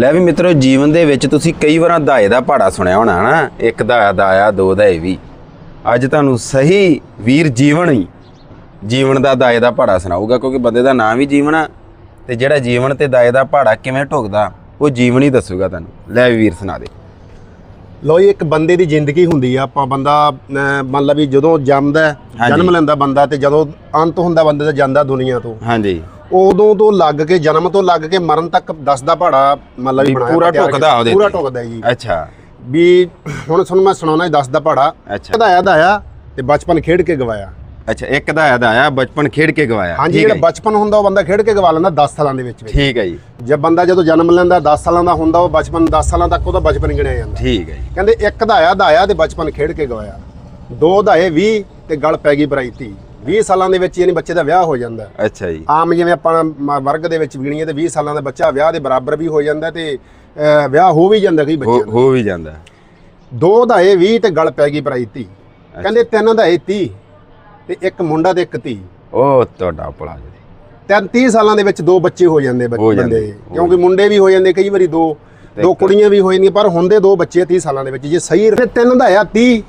ਲੈ ਵੀ ਮਿੱਤਰੋ ਜੀਵਨ ਦੇ ਵਿੱਚ ਤੁਸੀਂ ਕਈ ਵਾਰਾਂ ਦਾਏ ਦਾ ਪਹਾੜਾ ਸੁਣਿਆ ਹੋਣਾ ਨਾ ਇੱਕ ਦਾ ਦਾਇਆ ਦੋ ਦਾਏ ਵੀ। ਅੱਜ ਤੁਹਾਨੂੰ ਸਹੀ ਵੀਰ ਜੀਵਨ ਹੀ ਜੀਵਨ ਦਾ ਦਾਏ ਦਾ ਪਹਾੜਾ ਸੁਣਾਊਗਾ ਕਿਉਂਕਿ ਬੰਦੇ ਦਾ ਨਾਮ ਹੀ ਜੀਵਨ ਆ ਤੇ ਜਿਹੜਾ ਜੀਵਨ ਤੇ ਦਾਏ ਦਾ ਪਹਾੜਾ ਕਿਵੇਂ ਢੁਕਦਾ ਉਹ ਜੀਵਨ ਹੀ ਦੱਸੂਗਾ ਤੁਹਾਨੂੰ। ਲੈ ਵੀ ਵੀਰ ਸੁਣਾ ਦੇ। ਲੋ ਇੱਕ ਬੰਦੇ ਦੀ ਜ਼ਿੰਦਗੀ ਹੁੰਦੀ ਆ ਆਪਾਂ ਬੰਦਾ ਮੰਨ ਲਾ ਵੀ ਜਦੋਂ ਜੰਮਦਾ ਹੈ। ਜਨਮ ਲੈਂਦਾ ਬੰਦਾ ਤੇ ਜਦੋਂ ਅੰਤ ਹੁੰਦਾ ਬੰਦੇ ਦਾ ਜਾਂਦਾ ਦੁਨੀਆ ਤੋਂ। ਹਾਂਜੀ। ਉਦੋਂ ਤੋਂ ਲੱਗ ਕੇ ਜਨਮ ਤੋਂ ਲੱਗ ਕੇ ਮਰਨ ਤੱਕ ਦੱਸ ਦਾ ਪਹਾੜਾ ਮੰਨ ਲਾ ਵੀ ਬਣਾਇਆ ਪੂਰਾ ਢੁਕਦਾ ਉਹਦੇ ਪੂਰਾ। ਢੁਕਦਾ ਜੀ। ਅੱਛਾ। ਵੀ ਹੁਣ ਤੁਹਾਨੂੰ ਮੈਂ ਸੁਣਾਉਣਾ ਦੱਸ ਦਾ ਪਹਾੜਾ ਵਧਾਇਆ ਦਾਇਆ ਤੇ ਬਚਪਨ ਖੇਡ ਕੇ ਗਵਾਇਆ। ਅੱਛਾ ਇੱਕ ਦਾਇਆ ਦਾਇਆ ਬਚਪਨ ਖੇਡ ਕੇ ਗਵਾਇਆ। ਹਾਂਜੀ ਜਿਹੜਾ ਬਚਪਨ ਹੁੰਦਾ ਉਹ ਬੰਦਾ ਖੇਡ ਕੇ ਗਵਾ ਲੈਂਦਾ 10 ਸਾਲਾਂ ਦੇ ਵਿੱਚ ਠੀਕ ਹੈ ਜੀ। ਜੇ ਬੰਦਾ ਜਦੋਂ ਜਨਮ ਲੈਂਦਾ 10 ਸਾਲਾਂ ਦਾ ਹੁੰਦਾ ਉਹ ਬਚਪਨ 10 ਸਾਲਾਂ ਤੱਕ ਉਹਦਾ ਬਚਪਨ ਗਿਣਿਆ ਜਾਂਦਾ। ਠੀਕ ਹੈ ਜੀ। ਕਹਿੰਦੇ ਇੱਕ ਦਹਾਇਆ ਦਹਾਇਆ ਤੇ ਬਚਪਨ ਖੇਡ ਕੇ ਗਵਾਇਆ। ਦੋ ਦਹਾਏ 20 ਤੇ ਗਲ ਪੈ ਗਈ ਬਰਾਈ ਧੀ 20 ਸਾਲਾਂ ਦੇ ਵਿੱਚ ਯਾਨੀ ਬੱਚੇ ਦਾ ਵਿਆਹ ਹੋ ਜਾਂਦਾ ਹੈ। ਅੱਛਾ ਜੀ। ਆਮ ਜਿਵੇਂ ਆਪਾਂ ਮ- ਵਰਗ ਦੇ ਵਿੱਚ ਗਿਣੀਏ ਤੇ 20 ਸਾਲਾਂ ਦਾ ਬੱਚਾ ਵਿਆਹ ਦੇ ਬਰਾਬਰ ਵੀ ਹੋ ਜਾਂਦਾ ਤੇ ਅਹ, ਵਿਆਹ ਹੋ ਵੀ ਜਾਂਦਾ ਕਈ ਹੋ ਦਾ। ਹੋ ਵੀ ਜਾਂਦਾ। ਦੋ ਦਹਾਏ 20 ਤੇ ਗਲ ਪੈ ਗਈ ਬਰਾਈ ਧੀ ਕਹਿੰਦੇ ਤਿੰਨ ਦਹਾਏ 30 ਤੇ ਇੱਕ ਮੁੰਡਾ ਤੇ ਇੱਕ ਧੀ। ਉਹ ਤੁਹਾਡਾ ਪੜਾ ਜੀ। ਤਿੰਨ 30 ਸਾਲਾਂ ਦੇ ਵਿੱਚ ਦੋ ਬੱਚੇ ਹੋ ਜਾਂਦੇ ਬੱਚ- ਹੋ ਜਾਂਦੇ, ਬੰਦੇ। ਦੇ। ਹੋ ਕਿਉਂਕਿ ਮੁੰਡੇ ਵੀ ਹੋ ਜਾਂਦੇ ਕਈ ਵਾਰੀ ਦੋ ਤੇ ਦੋ ਕੁੜੀਆਂ ਵੀ ਹੋ ਜਾਂਦੀਆਂ ਪਰ ਹੁੰਦੇ ਦੋ ਬੱਚੇ 30 ਸਾਲਾਂ ਦੇ ਵਿੱਚ। ਜੇ ਸਹੀ ਰਹੇ ਤਿੰਨ ਦਾ ਆ 30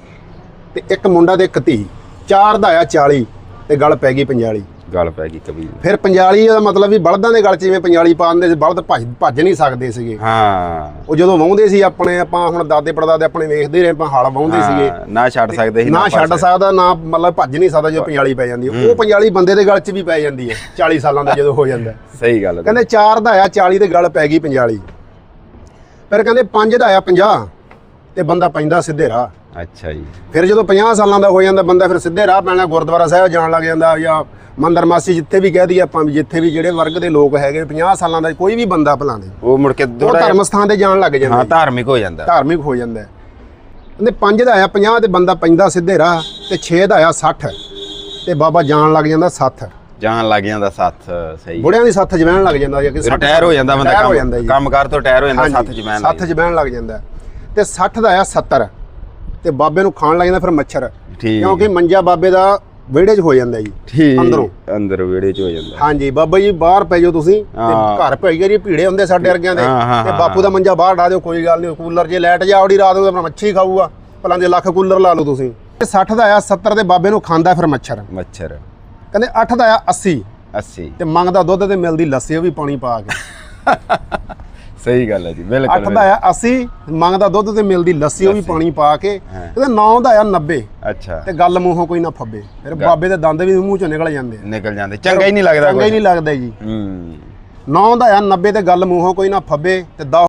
ਤੇ ਇੱਕ ਮੁੰਡਾ ਤੇ ਇੱਕ ਧੀ। ਚਾਰ ਦਾ ਆ 40 ਤੇ ਗਲ ਪੈ ਗਈ 45 ਗੱਲ ਪੈ ਗਈ ਕਬੀਰ। ਫਿਰ 45 ਦਾ ਮਤਲਬ ਵੀ ਬਲਦਾਂ ਦੇ ਗਲ 'ਚ ਜਿਵੇਂ 45 ਪਾਉਂਦੇ ਸੀ ਬਲਦ ਭੱਜ ਭੱਜ ਨਹੀਂ ਸਕਦੇ ਸੀਗੇ। ਹਾਂ। ਉਹ ਜਦੋਂ ਵਾਹੁੰਦੇ ਸੀ ਆਪਣੇ ਆਪਾਂ ਹੁਣ ਦਾਦੇ ਪੜਦਾਦੇ ਆਪਣੇ ਵੇਖਦੇ ਰਹੇ ਆਪਾਂ ਹਲ ਵਾਹੁੰਦੇ ਸੀਗੇ। ਨਾ ਛੱਡ ਸਕਦੇ ਸੀ ਨਾ ਛੱਡ ਸਕਦੇ। ਨਾ ਮਤਲਬ ਭੱਜ ਨਹੀਂ ਸਕਦਾ ਜਦੋਂ 45 ਪੈ ਜਾਂਦੀ। ਉਹ 45 ਬੰਦੇ ਦੇ ਗਲ 'ਚ ਵੀ ਪੈ ਜਾਂਦੀ ਹੈ 40 ਸਾਲਾਂ ਦਾ ਜਦੋਂ ਹੋ ਜਾਂਦਾ। ਸਹੀ ਗੱਲ। ਕਹਿੰਦੇ 4 ਦਾ ਆ 40 ਦੇ ਗਲ ਪੈ ਗਈ 45 ਫਿਰ ਕਹਿੰਦੇ 5 ਦਾ ਆ 50 ਤੇ ਬੰਦਾ ਪੈਂਦਾ ਸਿੱਧੇ ਰਾਹ। ਅੱਛਾ ਜੀ। ਫਿਰ ਜਦੋਂ 50 ਸਾਲਾਂ ਦਾ ਹੋ ਜਾਂਦਾ ਬੰਦਾ ਫਿਰ ਸਿੱਧੇ ਰਾਹ ਪੈਣਾ ਗੁਰਦੁਆਰਾ ਸਾਹਿਬ ਜਾਣ ਲੱਗ ਜਾਂਦਾ ਜਾਂ ਮੰਦਰ ਮਾਸੀ ਜਿੱਥੇ ਵੀ ਕਹਿ ਦਈਏ ਆਪਾਂ ਵੀ ਜਿੱਥੇ ਵੀ ਜਿਹੜੇ ਵਰਗ ਦੇ ਲੋਕ ਹੈਗੇ 50 ਸਾਲਾਂ ਦਾ ਕੋਈ ਵੀ ਬੰਦਾ ਭਲਾਂ ਦੇ ਉਹ ਮੁੜ ਕੇ ਥੋੜਾ ਧਰਮ ਸਥਾਨ ਤੇ ਜਾਣ ਲੱਗ ਜਾਂਦਾ। ਹਾਂ ਧਾਰਮਿਕ ਹੋ ਜਾਂਦਾ। ਧਾਰਮਿਕ ਹੋ ਜਾਂਦਾ। ਕਹਿੰਦੇ 5 ਦਾ ਆਇਆ 50 ਤੇ ਬੰਦਾ ਪੈਂਦਾ ਸਿੱਧੇ ਰਾਹ ਤੇ 6 ਦਾ ਆਇਆ 60 ਤੇ ਬਾਬਾ ਜਾਣ ਲੱਗ ਜਾਂਦਾ 60 ਜਾਣ ਲੱਗ ਜਾਂਦਾ ਸੱਥ ਸਹੀ। ਬੁੜਿਆਂ ਦੀ ਸੱਥ ਜਵੈਣ ਲੱਗ ਜਾਂਦਾ ਜਾਂ ਕਿ ਰਿਟਾਇਰ ਹੋ ਜਾਂਦਾ ਬੰਦਾ ਕੰਮ ਜਾਂਦਾ ਕੰਮਕਾਰ ਤੋਂ ਰਿਟਾਇਰ ਹੋ ਜਾਂਦਾ ਸੱਥ ਜਮੈਨ ਸੱਥ ਜਵੈਣ ਲੱਗ ਜਾਂਦਾ। ਤੇ 60 ਦਾ ਆਇਆ 70 ਤੇ ਬਾਬੇ ਨੂੰ ਖਾਣ ਲੱਗ ਜਾਂਦਾ ਫਿਰ ਮੱਛਰ। ਠੀਕ। ਕਿਉਂਕਿ ਮੰਜਾ ਬਾਬੇ ਦਾ ਵਿਹੜੇ 'ਚ ਹੋ ਜਾਂਦਾ ਜੀ ਠੀਕ। ਅੰਦਰੋਂ। ਅੰਦਰ ਵਿਹੜੇ 'ਚ ਹੋ ਜਾਂਦਾ। ਹਾਂਜੀ ਬਾਬਾ ਜੀ ਬਾਹਰ ਪੈ ਜਾਓ ਤੁਸੀਂ ਤੇ। ਘਰ ਪੈ ਗਏ ਜੀ ਭੀੜੇ ਹੁੰਦੇ ਸਾਡੇ ਵਰਗਿਆਂ ਦੇ। ਤੇ ਬਾਪੂ ਦਾ ਮੰਜਾ ਬਾਹਰ ਡਾ ਦਿਓ ਕੋਈ ਗੱਲ ਨਹੀਂ ਕੂਲਰ ਜੇ ਲਾਈਟ ਜਾ ਆਉੜੀ ਰਾਤ ਨੂੰ ਆਪਣਾ ਮੱਛੀ ਖਾਊਗਾ। ਭਲਾਂ ਦੇ ਲੱਖ ਕੂਲਰ ਲਾ ਲਓ ਤੁਸੀਂ। ਤੇ 60 ਦਾ ਆਇਆ 70 ਦੇ ਬਾਬੇ ਨੂੰ ਖਾਂਦਾ ਫਿਰ ਮੱਛਰ। ਮੱਛਰ। ਕਹਿੰਦੇ 8 ਦਾ ਆਇਆ 80 80 ਤੇ ਮੰਗਦਾ ਦੁੱਧ ਤੇ ਮਿਲਦੀ ਲੱਸੀ ਉਹ ਵੀ ਪਾਣੀ ਪਾ ਕੇ। ਸਹੀ ਗੱਲ ਹੈ ਜੀ 8 ਬਿਲਕੁਲ ਦਾ ਆਇਆ 80 ਮੰਗਦਾ ਦੁੱਧ ਤੇ ਮਿਲਦੀ ਲੱਸੀ ਉਹ ਵੀ ਪਾਣੀ ਪਾ ਕੇ ਹਾਂ। ਕਹਿੰਦੇ 9 ਦਾ ਆਇਆ 90 ਅੱਛਾ। ਤੇ ਗੱਲ ਮੂੰਹੋਂ ਕੋਈ ਨਾ ਫੱਬੇ। ਫਿਰ ਬਾਬੇ ਦੇ ਦੰਦ ਵੀ ਮੂੰਹ ਚੋਂ ਨਿਕਲ ਜਾਂਦੇ ਆ। ਨਿਕਲ ਜਾਂਦੇ। ਚੰਗਾ ਹੀ ਨਹੀਂ ਲੱਗਦਾ ਚੰਗਾ ਹੀ। ਨਹੀਂ ਲੱਗਦਾ ਜੀ। ਹੂੰ। 9 ਦਾ ਆਇਆ 90 ਤੇ ਗੱਲ ਮੂੰਹੋਂ ਕੋਈ ਨਾ ਫੱਬੇ ਤੇ 10